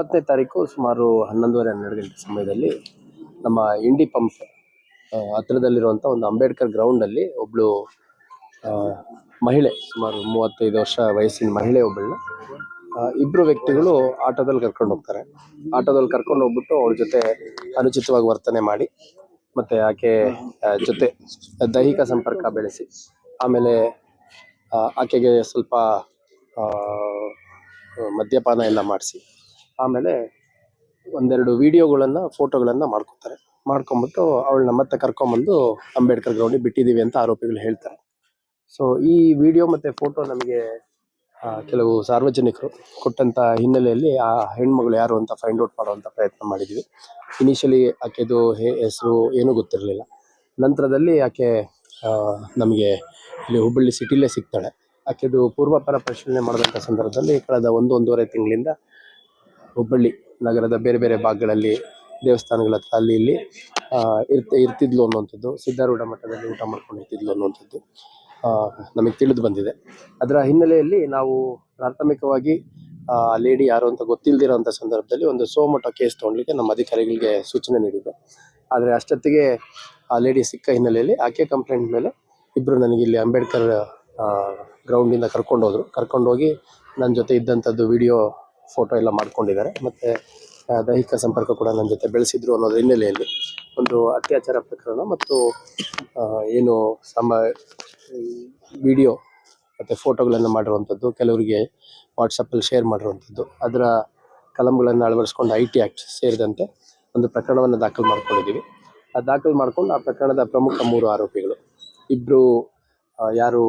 ಒಂಬತ್ತನೇ ತಾರೀಕು ಸುಮಾರು ಹನ್ನೊಂದುವರೆ, ಹನ್ನೆರಡು ಗಂಟೆ ಸಮಯದಲ್ಲಿ ನಮ್ಮ ಇಂಡಿ ಪಂಪ್ ಹತ್ತಿರದಲ್ಲಿರುವಂಥ ಒಂದು ಅಂಬೇಡ್ಕರ್ ಗ್ರೌಂಡಲ್ಲಿ ಒಬ್ಬಳು ಮಹಿಳೆ, ಸುಮಾರು ಮೂವತ್ತೈದು ವರ್ಷ ವಯಸ್ಸಿನ ಮಹಿಳೆ ಒಬ್ಬಳನ್ನ ಇಬ್ಬರು ವ್ಯಕ್ತಿಗಳು ಆಟೋದಲ್ಲಿ ಕರ್ಕೊಂಡು ಹೋಗ್ತಾರೆ. ಆಟೋದಲ್ಲಿ ಕರ್ಕೊಂಡು ಹೋಗ್ಬಿಟ್ಟು ಅವ್ರ ಜೊತೆ ಅನುಚಿತವಾಗಿ ವರ್ತನೆ ಮಾಡಿ, ಮತ್ತು ಆಕೆ ಜೊತೆ ದೈಹಿಕ ಸಂಪರ್ಕ ಬೆಳೆಸಿ, ಆಮೇಲೆ ಆಕೆಗೆ ಸ್ವಲ್ಪ ಮದ್ಯಪಾನ ಎಲ್ಲ ಮಾಡಿಸಿ ಆಮೇಲೆ ಒಂದೆರಡು ವಿಡಿಯೋಗಳನ್ನು, ಫೋಟೋಗಳನ್ನು ಮಾಡ್ಕೊತಾರೆ. ಮಾಡ್ಕೊಂಬಿಟ್ಟು ಅವಳನ್ನ ಮತ್ತೆ ಕರ್ಕೊಂಬಂದು ಅಂಬೇಡ್ಕರ್ ಗ್ರೌಂಡಿಗೆ ಬಿಟ್ಟಿದ್ದೀವಿ ಅಂತ ಆರೋಪಿಗಳು ಹೇಳ್ತಾರೆ. ಸೊ ಈ ವಿಡಿಯೋ ಮತ್ತು ಫೋಟೋ ನಮಗೆ ಕೆಲವು ಸಾರ್ವಜನಿಕರು ಕೊಟ್ಟಂತ ಹಿನ್ನೆಲೆಯಲ್ಲಿ ಆ ಹೆಣ್ಮಗಳು ಯಾರು ಅಂತ ಫೈಂಡ್ ಔಟ್ ಮಾಡುವಂಥ ಪ್ರಯತ್ನ ಮಾಡಿದ್ವಿ. ಇನಿಷಿಯಲಿ ಆಕೆದು ಹೆಸರು ಏನೂ ಗೊತ್ತಿರಲಿಲ್ಲ. ನಂತರದಲ್ಲಿ ಆಕೆ ನಮಗೆ ಇಲ್ಲಿ ಹುಬ್ಬಳ್ಳಿ ಸಿಟಿಲೇ ಸಿಗ್ತಾಳೆ. ಆಕೆದು ಪೂರ್ವಾಪರ ಪರಿಶೀಲನೆ ಮಾಡಿದಂಥ ಸಂದರ್ಭದಲ್ಲಿ ಕಳೆದ ಒಂದು ಒಂದೂವರೆ ತಿಂಗಳಿಂದ ಹುಬ್ಬಳ್ಳಿ ನಗರದ ಬೇರೆ ಬೇರೆ ಭಾಗಗಳಲ್ಲಿ ದೇವಸ್ಥಾನಗಳ ಹತ್ರ ಅಲ್ಲಿ ಇಲ್ಲಿ ಇರ್ತ, ಇರ್ತಿದ್ಲು ಅನ್ನುವಂಥದ್ದು. ಸಿದ್ಧಾರೂಢ ಮಠದಲ್ಲಿ ಊಟ ಮಾಡ್ಕೊಂಡು ಇರ್ತಿದ್ಲು ಅನ್ನುವಂಥದ್ದು ನಮಗೆ ತಿಳಿದು ಬಂದಿದೆ. ಅದರ ಹಿನ್ನೆಲೆಯಲ್ಲಿ ನಾವು ಪ್ರಾಥಮಿಕವಾಗಿ, ಆ, ಲೇಡಿ ಯಾರು ಅಂತ ಗೊತ್ತಿಲ್ಲದಿರೋಂಥ ಸಂದರ್ಭದಲ್ಲಿ ಒಂದು ಸೋಮಠ ಕೇಸ್ ತೊಗೊಳ್ಲಿಕ್ಕೆ ನಮ್ಮ ಅಧಿಕಾರಿಗಳಿಗೆ ಸೂಚನೆ ನೀಡಿದ್ದೆ ಆದರೆ ಅಷ್ಟೊತ್ತಿಗೆ ಆ ಲೇಡಿ ಸಿಕ್ಕ ಹಿನ್ನೆಲೆಯಲ್ಲಿ ಆಕೆ ಕಂಪ್ಲೇಂಟ್ ಮೇಲೆ ಇಬ್ಬರು ನನಗೆ ಇಲ್ಲಿ ಅಂಬೇಡ್ಕರ್ ಗ್ರೌಂಡಿಂದ ಕರ್ಕೊಂಡು ಹೋದ್ರು ಕರ್ಕೊಂಡು ಹೋಗಿ ನನ್ನ ಜೊತೆ ಇದ್ದಂಥದ್ದು ವಿಡಿಯೋ ಫೋಟೋ ಎಲ್ಲ ಮಾಡ್ಕೊಂಡಿದ್ದಾರೆ. ಮತ್ತು ದೈಹಿಕ ಸಂಪರ್ಕ ಕೂಡ ನನ್ನ ಜೊತೆ ಬೆಳೆಸಿದ್ರು ಅನ್ನೋದ್ರ ಹಿನ್ನೆಲೆಯಲ್ಲಿ ಒಂದು ಅತ್ಯಾಚಾರ ಪ್ರಕರಣ ಮತ್ತು ಏನು ಸಮ ವಿಡಿಯೋ ಮತ್ತು ಫೋಟೋಗಳನ್ನು ಮಾಡಿರುವಂಥದ್ದು, ಕೆಲವರಿಗೆ ವಾಟ್ಸಪ್ಪಲ್ಲಿ ಶೇರ್ ಮಾಡಿರುವಂಥದ್ದು. ಅದರ ಕಲಂಗಳನ್ನು ಅಳವಡಿಸ್ಕೊಂಡು ಐ ಟಿ ಆ್ಯಕ್ಟ್ ಸೇರಿದಂತೆ ಒಂದು ಪ್ರಕರಣವನ್ನು ದಾಖಲು ಮಾಡ್ಕೊಂಡಿದ್ದೀವಿ. ಆ ದಾಖಲು ಮಾಡ್ಕೊಂಡು ಆ ಪ್ರಕರಣದ ಪ್ರಮುಖ ಮೂರು ಆರೋಪಿಗಳು. ಇಬ್ಬರು ಯಾರು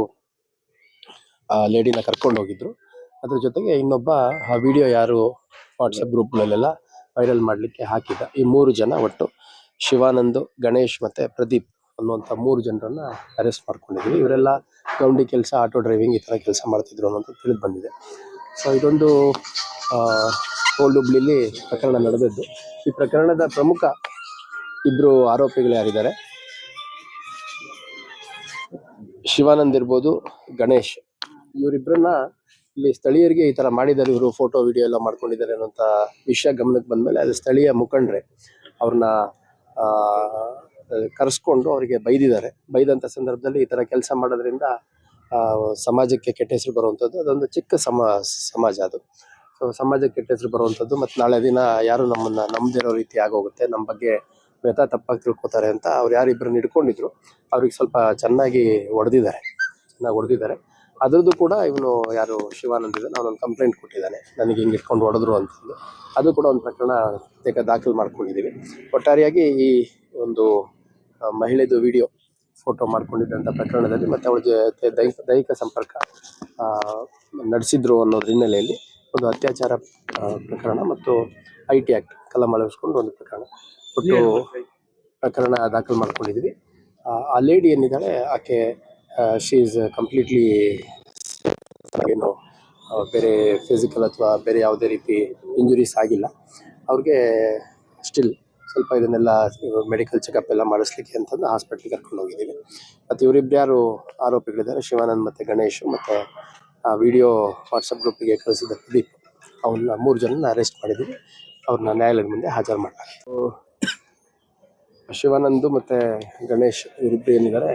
ಲೇಡಿನ ಕರ್ಕೊಂಡು ಹೋಗಿದ್ರು. ಅದ್ರ ಜೊತೆಗೆ ಇನ್ನೊಬ್ಬ, ಆ ವಿಡಿಯೋ ಯಾರು ವಾಟ್ಸಪ್ ಗ್ರೂಪ್ನಲ್ಲೆಲ್ಲ ವೈರಲ್ ಮಾಡಲಿಕ್ಕೆ ಹಾಕಿದ್ದ ಈ ಮೂರು ಜನ ಒಟ್ಟು ಶಿವಾನಂದ್, ಗಣೇಶ್ ಮತ್ತೆ ಪ್ರದೀಪ್ ಅನ್ನುವಂಥ ಮೂರು ಜನರನ್ನ ಅರೆಸ್ಟ್ ಮಾಡ್ಕೊಂಡಿದ್ವಿ. ಇವರೆಲ್ಲ ಗೌಂಡಿ ಕೆಲಸ ಆಟೋ ಡ್ರೈವಿಂಗ್ ಈ ಥರ ಕೆಲಸ ಮಾಡ್ತಿದ್ರು ಅನ್ನೋದು ತಿಳಿದು ಬಂದಿದೆ. ಸೊ ಇದೊಂದು ಓಲ್ಡ್ ಹುಬ್ಳಿಲಿ ಪ್ರಕರಣ ನಡೆದದ್ದು. ಈ ಪ್ರಕರಣದ ಪ್ರಮುಖ ಇಬ್ಬರು ಆರೋಪಿಗಳು ಯಾರಿದ್ದಾರೆ? ಶಿವಾನಂದ್ ಇರ್ಬೋದು ಗಣೇಶ್. ಇವರಿಬ್ಬರನ್ನ ಇಲ್ಲಿ ಸ್ಥಳೀಯರಿಗೆ ಈ ತರ ಮಾಡಿದ್ದಾರೆ, ಇವರು ಫೋಟೋ ವಿಡಿಯೋ ಎಲ್ಲ ಮಾಡ್ಕೊಂಡಿದ್ದಾರೆ ಅನ್ನೋಂಥ ವಿಷಯ ಗಮನಕ್ಕೆ ಬಂದ್ಮೇಲೆ ಅದು ಸ್ಥಳೀಯ ಮುಖಂಡ್ರೆ ಅವ್ರನ್ನ ಕರೆಸ್ಕೊಂಡು ಅವರಿಗೆ ಬೈದಿದ್ದಾರೆ. ಬೈದಂತ ಸಂದರ್ಭದಲ್ಲಿ ಈ ತರ ಕೆಲಸ ಮಾಡೋದ್ರಿಂದ ಸಮಾಜಕ್ಕೆ ಕೆಟ್ಟ ಹೆಸರು ಬರುವಂಥದ್ದು ಅದೊಂದು ಚಿಕ್ಕ ಸಮ, ಸಮಾಜ ಅದು. ಸೊ ಸಮಾಜಕ್ಕೆ ಕೆಟ್ಟ ಹೆಸರು ಬರುವಂಥದ್ದು ಮತ್ತು ನಾಳೆ ದಿನ ಯಾರು ನಮ್ಮನ್ನ ನಂಬದಿರೋ ರೀತಿ ಆಗೋಗುತ್ತೆ, ನಮ್ಮ ಬಗ್ಗೆ ವ್ಯಥಾ ತಪ್ಪಾಗಿ ತಿಳ್ಕೊತಾರೆ ಅಂತ ಅವ್ರು ಯಾರಿಬ್ಬರನ್ನ ಹಿಡ್ಕೊಂಡಿದ್ರು, ಅವ್ರಿಗೆ ಸ್ವಲ್ಪ ಚೆನ್ನಾಗಿ ಹೊಡೆದಿದ್ದಾರೆ ಚೆನ್ನಾಗಿ ಹೊಡೆದಿದ್ದಾರೆ ಅದ್ರದ್ದು ಕೂಡ ಇವನು ಯಾರು ಶಿವಾನಂದ್ ಇದ್ದಾನೆ ಅವನೊಂದು ಕಂಪ್ಲೇಂಟ್ ಕೊಟ್ಟಿದ್ದಾನೆ. ನನಗೆ ಹಿಂಗೆ ಇಟ್ಕೊಂಡು ಹೊಡೆದ್ರು ಅಂತಂದು ಅದು ಕೂಡ ಒಂದು ಪ್ರಕರಣ ಪ್ರತ್ಯೇಕ ದಾಖಲು ಮಾಡ್ಕೊಂಡಿದ್ದೀವಿ. ಒಟ್ಟಾರೆಯಾಗಿ ಈ ಒಂದು ಮಹಿಳೆದು ವಿಡಿಯೋ ಫೋಟೋ ಮಾಡ್ಕೊಂಡಿದ್ದಂಥ ಪ್ರಕರಣದಲ್ಲಿ ಮತ್ತು ಅವಳ ಜೊತೆ ದೈಹಿಕ ದೈಹಿಕ ಸಂಪರ್ಕ ನಡೆಸಿದ್ರು ಅನ್ನೋದ್ರ ಹಿನ್ನೆಲೆಯಲ್ಲಿ ಒಂದು ಅತ್ಯಾಚಾರ ಪ್ರಕರಣ ಮತ್ತು ಐ ಟಿ ಆ್ಯಕ್ಟ್ ಕಲಂ ಅಳವಡಿಸ್ಕೊಂಡು ಒಂದು ಪ್ರಕರಣ ಒಟ್ಟು ಪ್ರಕರಣ ದಾಖಲು ಮಾಡ್ಕೊಂಡಿದ್ದೀವಿ. ಆ, ಆ ಲೇಡಿ ಏನಿದ್ದಾಳೆ ಆಕೆ ಶಿ ಈಸ್ ಕಂಪ್ಲೀಟ್ಲಿ ಏನು ಬೇರೆ ಫಿಸಿಕಲ್ ಅಥವಾ ಬೇರೆ ಯಾವುದೇ ರೀತಿ ಇಂಜುರೀಸ್ ಆಗಿಲ್ಲ. ಅವ್ರಿಗೆ ಸ್ಟಿಲ್ ಸ್ವಲ್ಪ ಇದನ್ನೆಲ್ಲ ಮೆಡಿಕಲ್ ಚೆಕಪ್ ಎಲ್ಲ ಮಾಡಿಸ್ಲಿಕ್ಕೆ ಅಂತಂದು ಹಾಸ್ಪಿಟ್ಲಿಗೆ ಕರ್ಕೊಂಡು ಹೋಗಿದ್ದೀವಿ. ಮತ್ತು ಇವರಿಬ್ಬರು ಯಾರು ಆರೋಪಿಗಳಿದ್ದಾರೆ? ಶಿವಾನಂದ್ ಮತ್ತು ಗಣೇಶ್ ಮತ್ತು ಆ ವಿಡಿಯೋ ವಾಟ್ಸಪ್ ಗ್ರೂಪಿಗೆ ಕಳಿಸಿದ ಪ್ರದೀಪ್. ಅವ್ರನ್ನ ಮೂರು ಜನನ ಅರೆಸ್ಟ್ ಮಾಡಿದ್ದೀವಿ. ಅವ್ರನ್ನ ನ್ಯಾಯಾಲಯದ ಮುಂದೆ ಹಾಜರು ಮಾಡ್ತಾರೆ. ಶಿವಾನಂದು ಮತ್ತು ಗಣೇಶ್ ಇವರಿಬ್ಬರು ಏನಿದ್ದಾರೆ?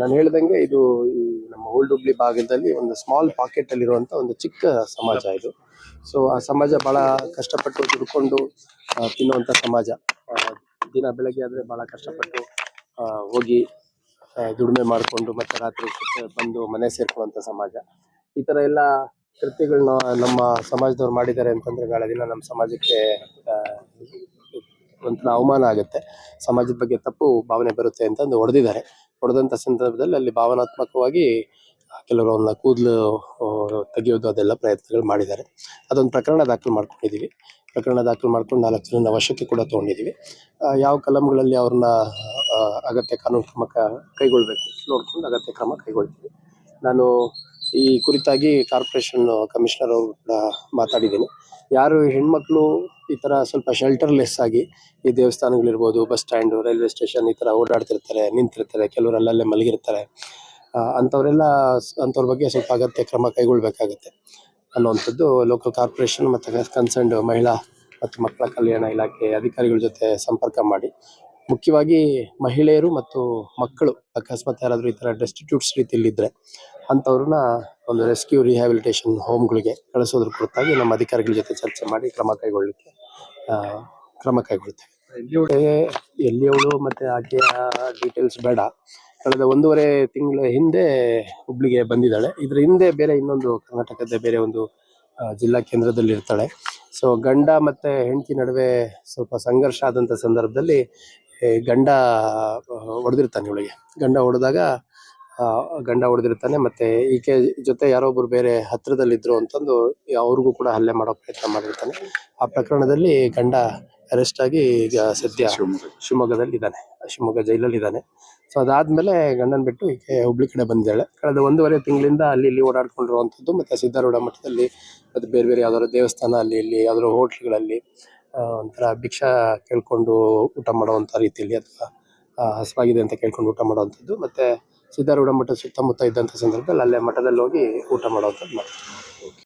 ನಾನು ಹೇಳ್ದಂಗೆ ಇದು ಈ ನಮ್ಮ ಓಲ್ಡ್ ಹುಬ್ಳಿ ಭಾಗದಲ್ಲಿ ಒಂದು ಸ್ಮಾಲ್ ಪಾಕೆಟ್ ಅಲ್ಲಿರುವಂತ ಒಂದು ಚಿಕ್ಕ ಸಮಾಜ ಇದು. ಸೊ ಆ ಸಮಾಜ ಬಹಳ ಕಷ್ಟಪಟ್ಟು ದುಡ್ಕೊಂಡು ತಿನ್ನುವಂತ ಸಮಾಜ. ದಿನ ಬೆಳಗ್ಗೆ ಆದ್ರೆ ಬಹಳ ಕಷ್ಟಪಟ್ಟು ಹೋಗಿ ದುಡಿಮೆ ಮಾಡಿಕೊಂಡು ಮತ್ತೆ ರಾತ್ರಿ ಬಂದು ಮನೆ ಸೇರ್ಕೊಳ್ಳುವಂತ ಸಮಾಜ. ಈ ತರ ಎಲ್ಲ ಕೃತ್ಯಗಳನ್ನ ನಮ್ಮ ಸಮಾಜದವ್ರು ಮಾಡಿದ್ದಾರೆ ಅಂತಂದ್ರೆ ನಾಳೆ ನಮ್ಮ ಸಮಾಜಕ್ಕೆ ಒಂಥರ ಅವಮಾನ ಆಗುತ್ತೆ. ಸಮಾಜದ ಬಗ್ಗೆ ತಪ್ಪು ಭಾವನೆ ಬರುತ್ತೆ ಅಂತಂದು ಹೊಡೆದಿದ್ದಾರೆ. ಹೊಡೆದಂತ ಸಂದರ್ಭದಲ್ಲಿ ಅಲ್ಲಿ ಭಾವನಾತ್ಮಕವಾಗಿ ಕೆಲವರು ಅವನ್ನ ಕೂದಲು ತೆಗೆಯೋದು ಅದೆಲ್ಲ ಪ್ರಯತ್ನಗಳು ಮಾಡಿದ್ದಾರೆ. ಅದೊಂದು ಪ್ರಕರಣ ದಾಖಲು ಮಾಡ್ಕೊಂಡಿದ್ದೀವಿ. ಪ್ರಕರಣ ದಾಖಲು ಮಾಡ್ಕೊಂಡು ನಾಲ್ಕು ಜನ ವಶಕ್ಕೆ ಕೂಡ ತೊಗೊಂಡಿದ್ದೀವಿ. ಯಾವ ಕಲಂಗಳಲ್ಲಿ ಅವ್ರನ್ನ ಅಗತ್ಯ ಕಾನೂನು ಕ್ರಮ ಕೈಗೊಳ್ಳಬೇಕು ನೋಡ್ಕೊಂಡು ಅಗತ್ಯ ಕ್ರಮ ಕೈಗೊಳ್ತೀವಿ. ನಾನು ಈ ಕುರಿತಾಗಿ ಕಾರ್ಪೊರೇಷನ್ ಕಮಿಷನರ್ ಅವರು ಕೂಡ ಮಾತಾಡಿದ್ದೀನಿ. ಯಾರು ಹೆಣ್ಮಕ್ಳು ಈ ತರ ಸ್ವಲ್ಪ ಶೆಲ್ಟರ್ ಲೆಸ್ ಆಗಿ ಈ ದೇವಸ್ಥಾನಗಳಿರ್ಬೋದು ಬಸ್ ಸ್ಟ್ಯಾಂಡ್ ರೈಲ್ವೆ ಸ್ಟೇಷನ್ ಈ ತರ ಓಡಾಡ್ತಿರ್ತಾರೆ ನಿಂತಿರ್ತಾರೆ ಕೆಲವರು ಅಲ್ಲಲ್ಲೇ ಮಲಗಿರ್ತಾರೆ. ಆ, ಅಂಥವರೆಲ್ಲ ಸ್- ಅಂಥವ್ರ ಬಗ್ಗೆ ಸ್ವಲ್ಪ ಅಗತ್ಯ ಕ್ರಮ ಕೈಗೊಳ್ಬೇಕಾಗತ್ತೆ ಅನ್ನುವಂಥದ್ದು ಲೋಕಲ್ ಕಾರ್ಪೊರೇಷನ್ ಮತ್ತು ಕನ್ಸರ್ನ್ಡ್ ಮಹಿಳಾ ಮತ್ತು ಮಕ್ಕಳ ಕಲ್ಯಾಣ ಇಲಾಖೆ ಅಧಿಕಾರಿಗಳ ಜೊತೆ ಸಂಪರ್ಕ ಮಾಡಿ ಮುಖ್ಯವಾಗಿ ಮಹಿಳೆಯರು ಮತ್ತು ಮಕ್ಕಳು ಅಕಸ್ಮಾತ್ ಯಾರಾದರೂ ಈ ಥರ ಡೆಸ್ಟಿಟ್ಯೂಟ್ಸ್ ರೀತಿಯಲ್ಲಿದ್ದರೆ ಅಂಥವ್ರನ್ನ ಒಂದು ರೆಸ್ಕ್ಯೂ ರಿಹ್ಯಾಬಿಲಿಟೇಷನ್ ಹೋಮ್ಗಳಿಗೆ ಕಳಿಸೋದ್ರ ಕುರಿತಾಗಿ ನಮ್ಮ ಅಧಿಕಾರಿಗಳ ಜೊತೆ ಚರ್ಚೆ ಮಾಡಿ ಕ್ರಮ ಕೈಗೊಳ್ಳಲಿಕ್ಕೆ ಕ್ರಮ ಕೈಗೊಳ್ತೇವೆ. ಎಲ್ಲಿ ಅವಳು ಮತ್ತೆ ಆಕೆಯ ಡೀಟೇಲ್ಸ್ ಬೇಡ. ಕಳೆದ ಒಂದೂವರೆ ತಿಂಗಳ ಹಿಂದೆ ಹುಬ್ಳಿಗೆ ಬಂದಿದ್ದಾಳೆ. ಇದ್ರ ಹಿಂದೆ ಬೇರೆ ಇನ್ನೊಂದು ಕರ್ನಾಟಕದ ಬೇರೆ ಒಂದು ಜಿಲ್ಲಾ ಕೇಂದ್ರದಲ್ಲಿ ಇರ್ತಾಳೆ ಸೊ ಗಂಡ ಮತ್ತೆ ಹೆಂಡತಿ ನಡುವೆ ಸ್ವಲ್ಪ ಸಂಘರ್ಷ ಆದಂತ ಸಂದರ್ಭದಲ್ಲಿ ಗಂಡ ಹೊಡೆದಿರ್ತಾನೆ ಇವಳಿಗೆ. ಗಂಡ ಹೊಡೆದಾಗ ಗಂಡ ಹೊಡೆದಿರ್ತಾನೆ ಮತ್ತೆ ಈಕೆ ಜೊತೆ ಯಾರೋ ಒಬ್ರು ಬೇರೆ ಹತ್ತಿರದಲ್ಲಿದ್ರು ಅಂತಂದು ಅವ್ರಿಗೂ ಕೂಡ ಹಲ್ಲೆ ಮಾಡೋ ಪ್ರಯತ್ನ ಮಾಡಿರ್ತಾನೆ. ಆ ಪ್ರಕರಣದಲ್ಲಿ ಗಂಡ ಅರೆಸ್ಟ್ ಆಗಿ ಈಗ ಸದ್ಯ ಶಿವಮೊಗ್ಗದಲ್ಲಿ ಇದ್ದಾನೆ. ಶಿವಮೊಗ್ಗ ಜೈಲಲ್ಲಿ ಇದ್ದಾನೆ. ಸೊ ಅದಾದ್ಮೇಲೆ ಗಂಡನ್ ಬಿಟ್ಟು ಈಕೆ ಹುಬ್ಳಿ ಕಡೆ ಬಂದಿದ್ದಾಳೆ. ಕಳೆದ ಒಂದೂವರೆ ತಿಂಗಳಿಂದ ಅಲ್ಲಿ ಇಲ್ಲಿ ಓಡಾಡ್ಕೊಂಡಿರುವಂಥದ್ದು ಮತ್ತೆ ಸಿದ್ಧಾರೂಢ ಮಠದಲ್ಲಿ ಮತ್ತೆ ಬೇರೆ ಬೇರೆ ಯಾವ್ದಾದ್ರು ದೇವಸ್ಥಾನ ಅಲ್ಲಿ ಇಲ್ಲಿ ಯಾವ್ದಾದ್ರು ಹೋಟ್ಲ್ಗಳಲ್ಲಿ ಒಂಥರ ಭಿಕ್ಷಾ ಕೇಳ್ಕೊಂಡು ಊಟ ಮಾಡುವಂತ ರೀತಿಯಲ್ಲಿ ಅಥವಾ ಹಸಿವಾಗಿದೆ ಅಂತ ಕೇಳ್ಕೊಂಡು ಊಟ ಮಾಡುವಂಥದ್ದು. ಮತ್ತೆ ಸಿದ್ಧಾರೂಢ ಮಠ ಸುತ್ತಮುತ್ತ ಇದ್ದಂಥ ಸಂದರ್ಭದಲ್ಲಿ ಅಲ್ಲೇ ಮಠದಲ್ಲಿ ಹೋಗಿ ಊಟ ಮಾಡುವಂಥದ್ದು ಮಾಡ್ತೀವಿ